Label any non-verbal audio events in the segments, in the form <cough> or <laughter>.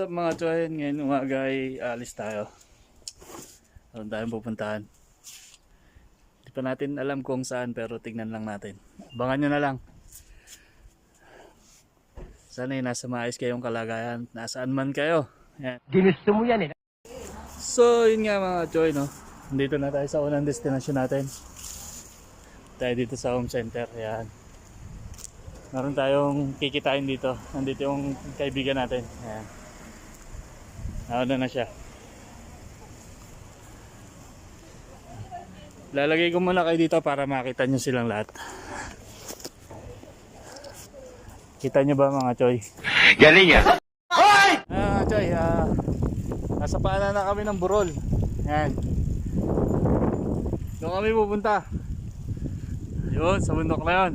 What's up mga choy? Ngayon umaga ay alis tayo. Doon tayong pupuntahan. Hindi pa natin alam kung saan pero tignan lang natin. Abangan nyo na lang. Sana ay nasa maayos kayong kalagayan. Nasaan man kayo. Yan. Ginusto mo yan eh. So yun nga mga choy no. Dito na tayo sa unang destination natin. Tayo dito sa home center. Yan. Meron tayong kikitain dito. Nandito yung kaibigan natin. Ayan. Nauna na siya. Lalagay ko muna kayo dito para makita nyo silang lahat. Kita nyo ba mga choy? Galing ah. Ah, choy, ah, nasa paanan na kami ng burol. Yan. Doon kami pupunta. Yun, sa bundok na yun.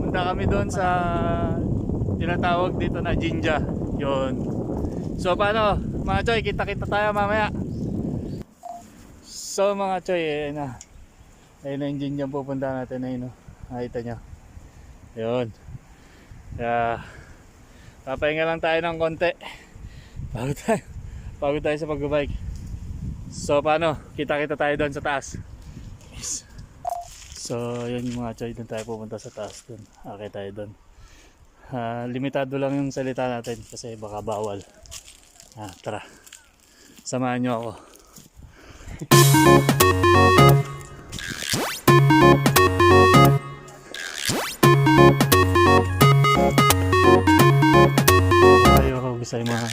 Pumunta kami doon sa tinatawag dito na Jinja. Yun. So paano, mga choy, kita-kita tayo mamaya. So mga choy, ayun na. Ayun na yung Jinja pupunta natin. Ayun, no. Nakita nyo. Yun. Kaya, papahinga lang tayo ng konti. Bago tayo, bago tayo sa pagbabike. So, paano? Kita-kita tayo doon sa taas. So, yun mga choy. Doon tayo pupunta sa taas doon. Okay tayo doon. Ah, limitado lang yung salita natin kasi baka bawal. Ah, tara. Samahan nyo ako. Ayaw ko gusto yung mga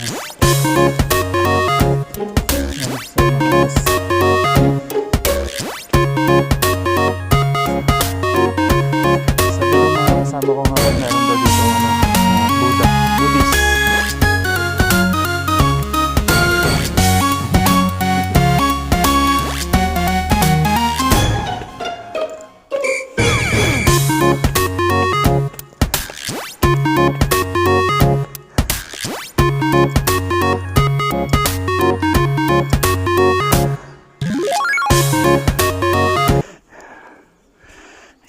ko ngayon meron daw dito ano, uh, Buddha, Buddhist.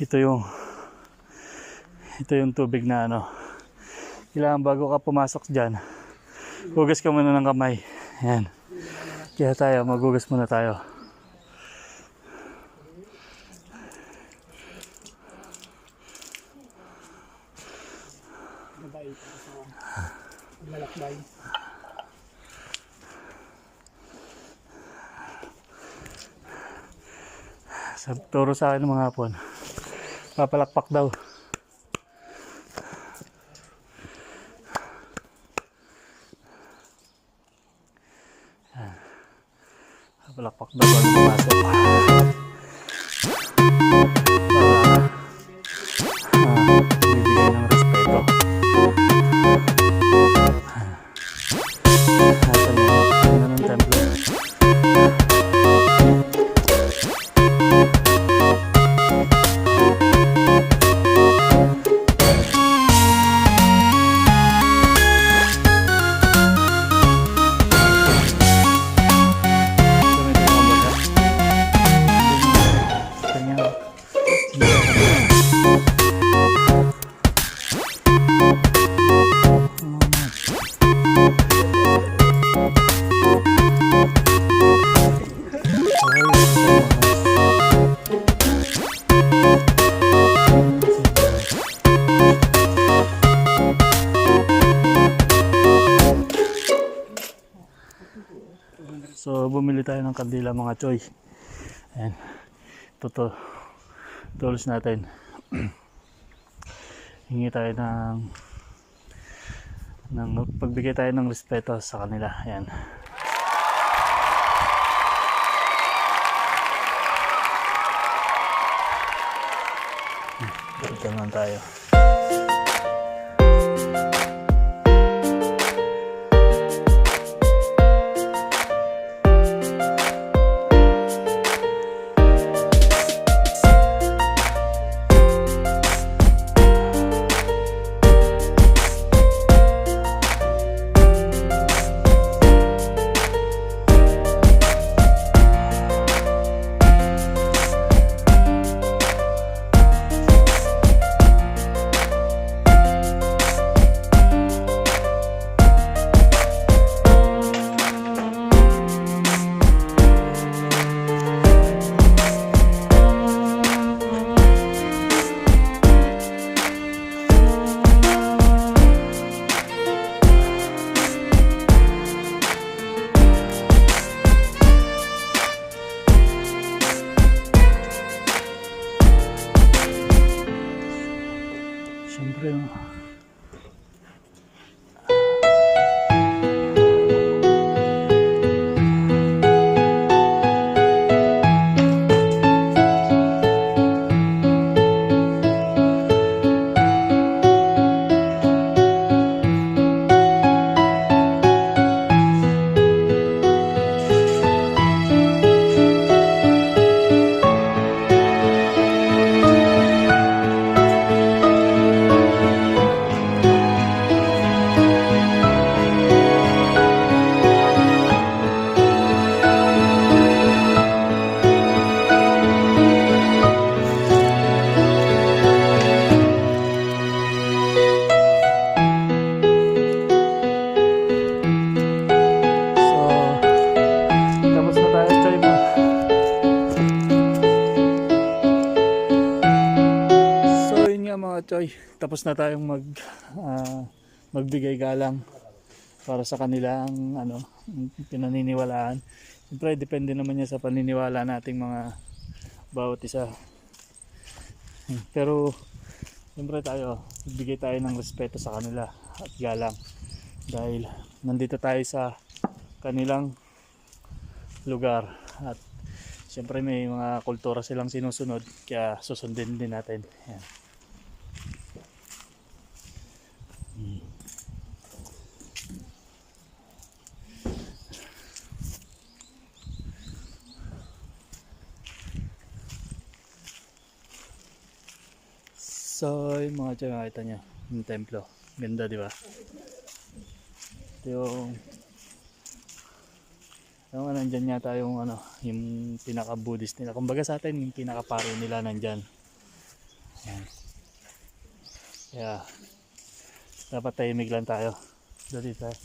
Ito yung ito yung tubig na ano. Kailangan bago ka pumasok dyan, hugas ka muna ng kamay. Yan. Kaya tayo, maghugas muna tayo. Sa turo sa akin ng mga hapon. Papalakpak daw. So bumili tayo ng kandila mga choy. Ayan. Ito tulos natin. <clears throat> Hingi tayo ng ng pagbigay tayo ng respeto sa kanila. Ayan. Dito naman tayo. Tapos na tayong mag, ah, magbigay galang para sa kanilang ano, pinaniniwalaan. Siyempre, depende naman yan sa paniniwala nating mga bawat isa. Hmm, Pero, siyempre tayo, bigay tayo ng respeto sa kanila at galang. Dahil nandito tayo sa kanilang lugar at siyempre may mga kultura silang sinusunod kaya susundin din natin Yan. So, yung mga tiyan, makita nyo, yung templo. Ganda, di ba? Ito yung yung ano, nandyan yata yung ano, yung pinaka-Buddhist nila. Kumbaga sa atin, yung pinaka-paro nila nandyan. Ayan. Kaya, dapat tahimik lang tayo. Dali tayo.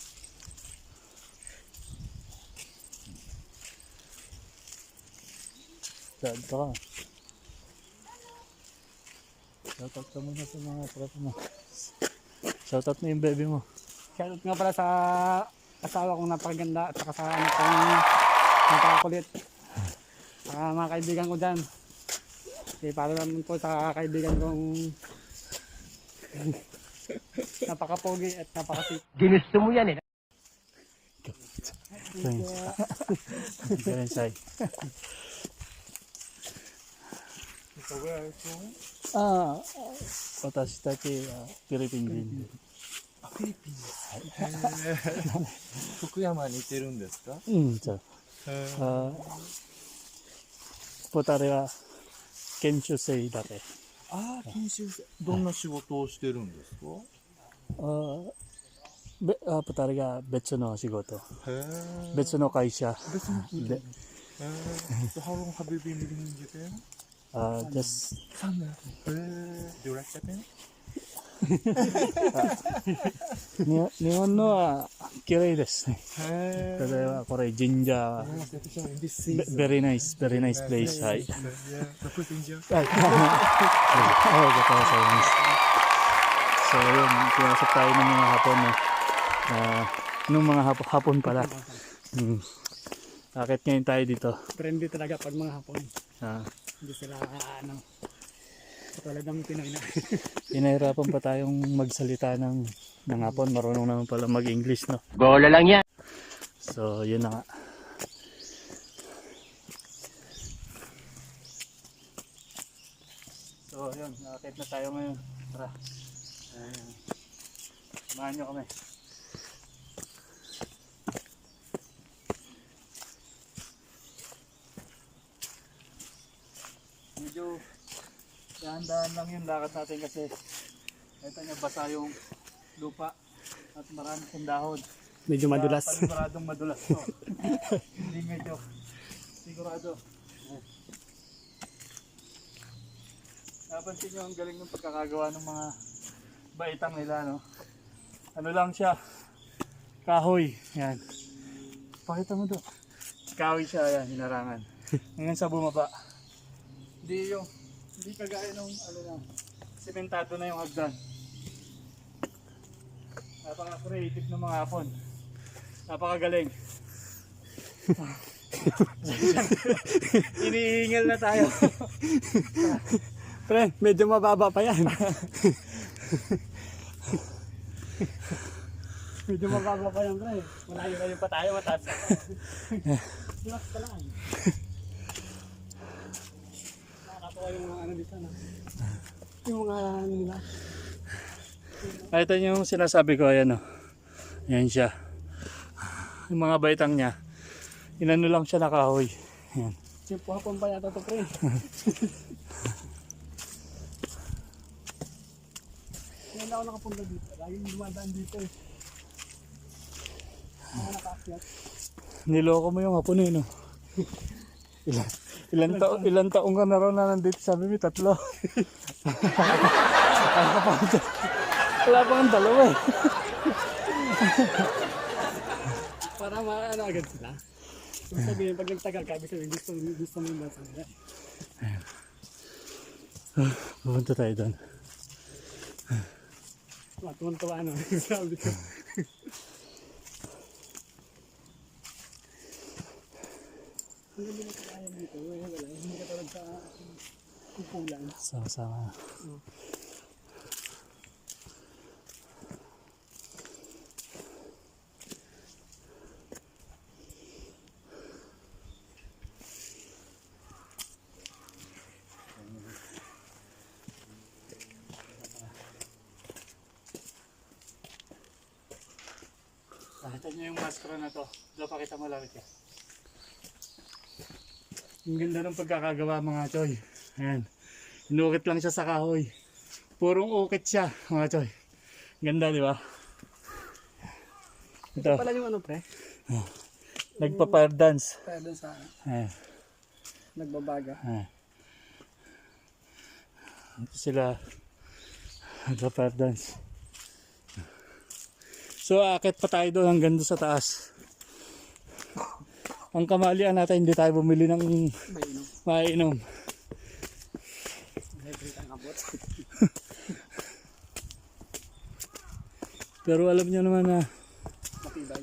Saan ka? Shoutout ka muna sa mga tropa mo. Shoutout mo yung baby mo. Shoutout nga pala sa asawa kong napakaganda at saka sa anak kong napakakulit. Saka mga kaibigan ko dyan. Okay, para naman po sa kaibigan kong napakapogi at napakasip. Ginusto mo yan eh. Thanks. Ganun, Sai. Ah, 私たちはフィリピン人。福山に似てるんですか？うん、じゃあ、あポタレは研修生だね。ああ、研修生。どんな仕事をしてるんですか？あべあポタレが別の仕事。別の会社別に。で、へえ。So how long have you been living in Japan? あ just 3年。へえ。Do you like Japan? に日本のは綺麗ですね。へ例えばこれ神社、 Yes, especially in this Be- season. very nice, very nice place. はい。 Yeah, the first enjoy. はい。はい、ございます。So, yun, pinasok tayo ng mga hapon, no? Ah, nung mga hapon, hapon pala. Hmm. Bakit ngayon tayo dito? Friendly talaga pag mga hapon. Ah, Hindi sila ano, katulad ng Pinoy na. <laughs> pinahirapan pa tayong magsalita ng, ng hapon. Marunong naman pala mag-English, no? Bola lang yan. So, yun na nga. So, yun. Nakakit na tayo ngayon. Tara. Ayan. Samahan nyo kami. Medyo dahan-dahan lang yung lakad natin kasi ito nyo basa yung lupa at marami siyang dahon. Medyo madulas. Kaya paniguradong madulas to. <laughs> Hindi medyo sigurado. Napansin nyo ang galing ng pagkakagawa ng mga baitang nila, no? Ano lang siya? Kahoy. Yan. Pakita mo to. Kahoy siya, yan, hinarangan. <laughs> Ngayon sa bumaba. Hindi yung, hindi kagaya nung, ano na, sementado na yung hagdan. Napaka-creative ng mga hapon. Napakagaling. Inihingal na tayo. Friend, medyo mababa pa yan. Medyo mababa pa yan, pre. Malayo-layo pa tayo, mataas. Relax ka lang. Yung mga ano dito, no? Yung mga nila. Ah, ito yung sinasabi ko, ayan o. Ayan siya. Yung mga baitang niya, inano lang siya nakahoy. Ayan. Simpo hapon pa yata to, pre. <laughs> Ngayon ako nakapunta dito. Laging dumadaan dito eh. Mga nakaakyat. Niloko mo yung hapon eh, no? <laughs> Ilan, ilan, taon, ilan taong ka na raw na nandito? Sabi mo, tatlo. <laughs> Wala pa ang- Wala pa ang dalawa eh. Para maano agad sila. Ibig sabihin, pag nagtagal ka, ibig sabihin, gusto, gusto mo yung bata nila. Pupunta tayo doon. Matuwan-tuwa ano. <laughs> Sabi ko. Ang ganda ng kakayan dito. Wala, wala. Hindi ka talaga sa kukulan. Sama-sama. Nakita niyo yung maskara na to. Daw pakita mo lang ito. Ang ganda ng pagkakagawa mga choy. Ayan. Inukit lang siya sa kahoy. Purong ukit siya, mga choy. Ganda, di ba? Ito, Pala yung ano pre? nagpa-fire dance. Kaya dun sa Ayan. nagbabaga. Ayan. Ito sila nagpa-fire dance. So, akit pa tayo doon hanggang doon sa taas. Ang kamalian natin, hindi tayo bumili ng May inom. mainom. <laughs> Pero alam niyo naman na Matibay.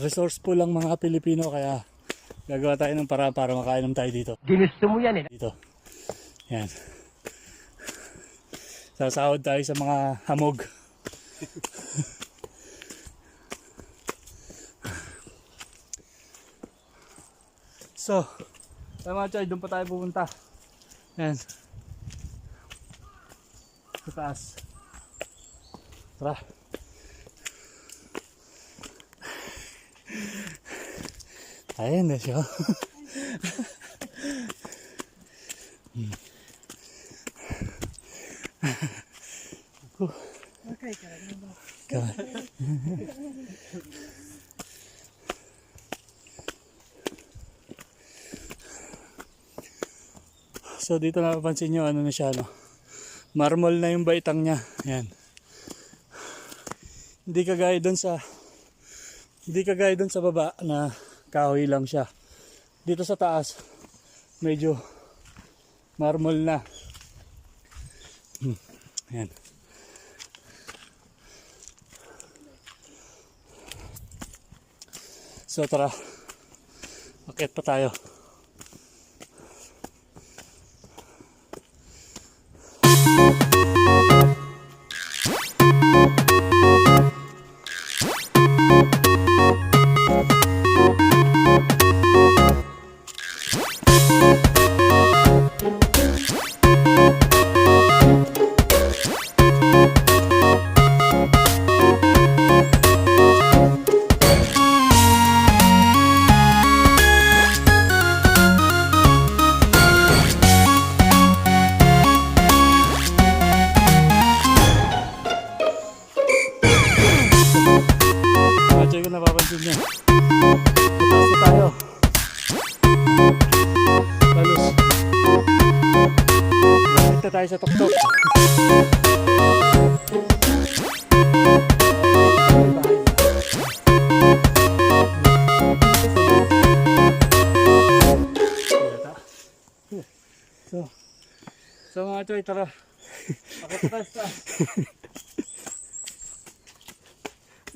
resourceful lang mga Pilipino kaya gagawa tayo ng para para makainom tayo dito. Ginusto mo yan eh. Dito. Yan. Sasahod tayo sa mga hamog. <laughs> so, tama Choy, doon pa tayo pupunta. Yan. Sa taas. Tara. Ayun na siya. <laughs> Ka- So dito napapansin nyo ano na siya no. Marmol na yung baitang niya. Yan. Hindi kagaya doon sa hindi kagaya doon sa baba na kahoy lang siya. Dito sa taas medyo marmol na. Hmm. Yan. So tara. Akit pa tayo. Napapansin. Mataas na tayo. Balos. Lapit na tayo sa tuktok. So, so mga choy, tara. Akit na tayo sa taas. <laughs>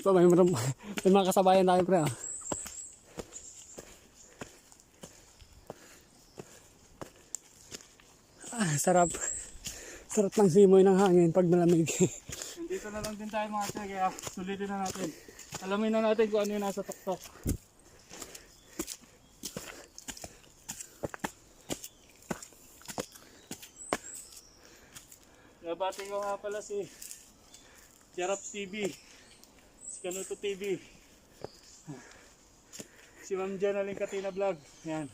Ito, may, may, may mga kasabayan tayo pre. ah. Ah, sarap. Sarap ng simoy ng hangin pag malamig. Dito na lang din tayo mga choy, kaya sulitin na natin. Alamin na natin kung ano yung nasa tuktok. Nabati ko nga pala si Jarap TV, si Kanuto TV, si Ma'am Janeline Katina Vlog, yan.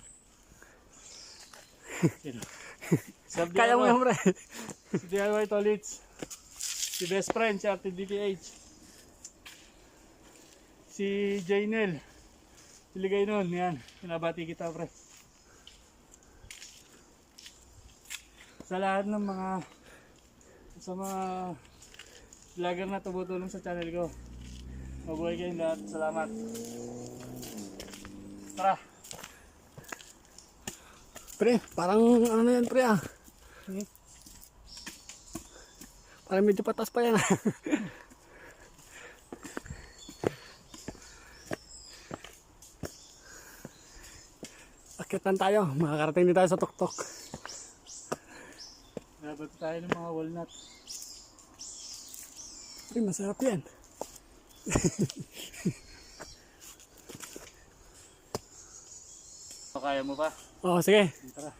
Sino? Sab Kaya mo yan, pre. Si DIY Tolits. Si best friend, si Arte DPH. Si Jainel. Si Ligay nun, yan. Pinabati kita, pre. Sa lahat ng mga sa mga vlogger na tumutulong sa channel ko. Mabuhay kayong lahat. Salamat. Tara. Pre, parang ano na yan, pre ah. Hmm? Parang medyo patas pa yan ah. <laughs> Akit lang tayo, makakarating din tayo sa tuktok. Dapat tayo ng mga walnut. Pre, masarap yan. <laughs> Kaya mo pa? Oo, sige. Tara.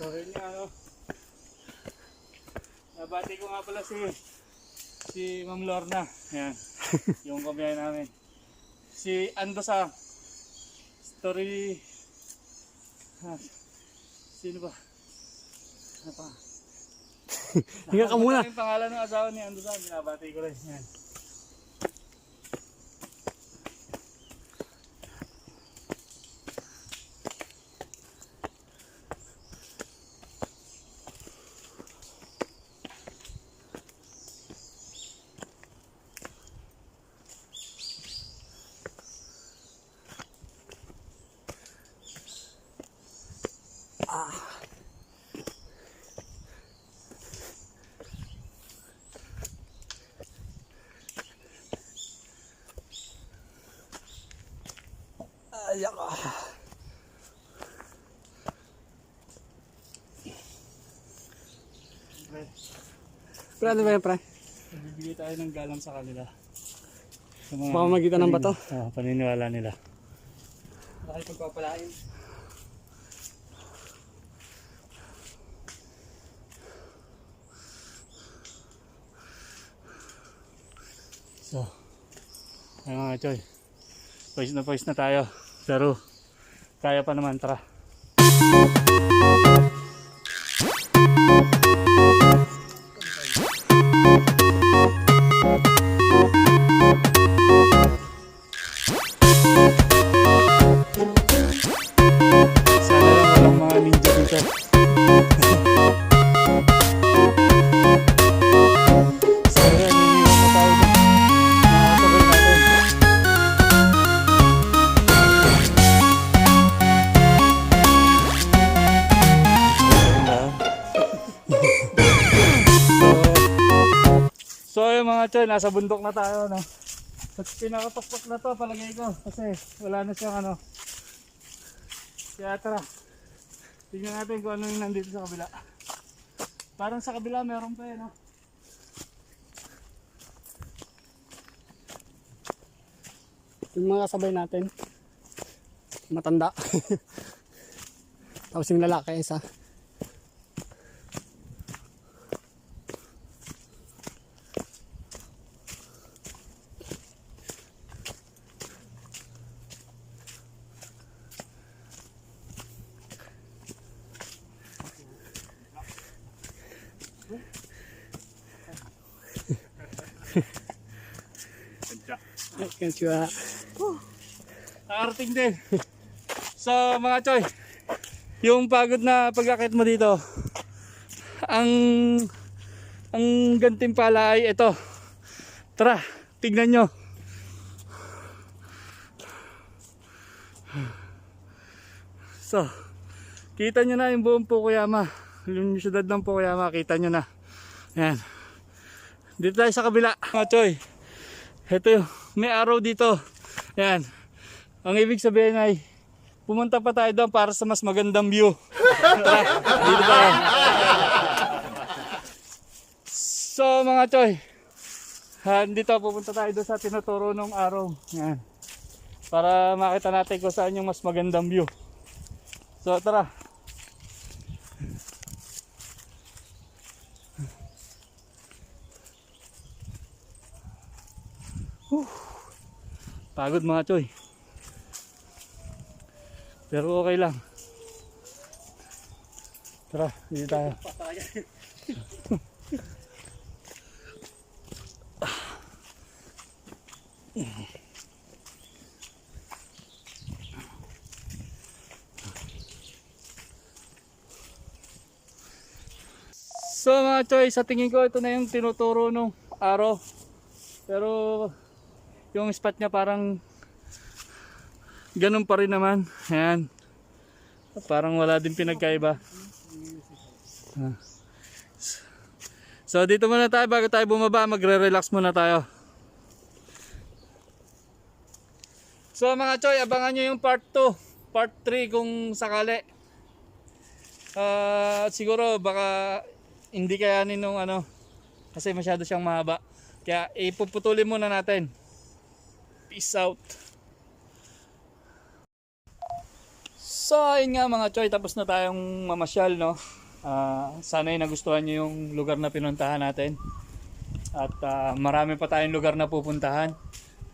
So yun nga ano. Nabati ko nga pala si si Ma'am Lorna. Yan. <laughs> yung kamay namin. Si Ando sa story ah, sino ba? Ano pa? <laughs> Hinga ka muna. Yung pangalan ng asawa ni Ando sa binabati ko rin. Yan. Ayak ah. Pre, ano ba yan, pre? Bibigay tayo ng galang sa kanila. Sa mga Pamamagitan ng bato? Ah, paniniwala nila. Dahil pagpapalain. So, ay mga choy. Pwes na pwes na tayo. Pero, kaya pa naman, tara. Mga choy, nasa bundok na tayo, no? Sa pinakapakpak na to, palagay ko. Kasi wala na siyang ano. Kaya tara. Tingnan natin kung ano yung nandito sa kabila. Parang sa kabila meron pa eh, no? Yung mga kasabay natin. Matanda. <laughs> Tapos yung lalaki isa. Konnichiwa. Nakarating din. So mga choy, yung pagod na pag-akit mo dito, ang ang gantimpala ay ito. Tara, tignan nyo. So, kita nyo na yung buong Fukuyama. Yung syudad ng Fukuyama, kita nyo na. Yan. Dito tayo sa kabila. Mga choy, ito yung, may araw dito. Yan. Ang ibig sabihin ay pumunta pa tayo doon para sa mas magandang view. <laughs> Dito tayo. So mga choy, ha, dito pupunta tayo doon sa tinuturo ng araw. Yan. Para makita natin kung saan yung mas magandang view. So tara. Pagod mga choy. Pero okay lang. Tara, dito tayo. So mga choy, sa tingin ko ito na yung tinuturo nung araw. Pero yung spot niya parang ganun pa rin naman. Ayan. Parang wala din pinagkaiba. Ah. So dito muna tayo bago tayo bumaba, magre-relax muna tayo. So mga choy, abangan nyo yung part 2, part 3 kung sakali. Ah, siguro baka hindi kayanin nung ano kasi masyado siyang mahaba. Kaya ipuputulin muna natin. Peace out. So ayun nga mga choy, tapos na tayong mamasyal no. Ah, sana'y nagustuhan niyo yung lugar na pinuntahan natin. At ah, marami pa tayong lugar na pupuntahan.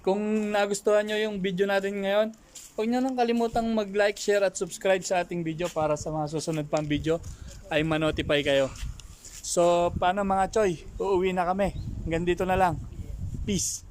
Kung nagustuhan nyo yung video natin ngayon, huwag nyo nang kalimutang mag-like, share at subscribe sa ating video para sa mga susunod pang video ay manotify kayo. So, paano mga choy? Uuwi na kami. Hanggang dito na lang. Peace.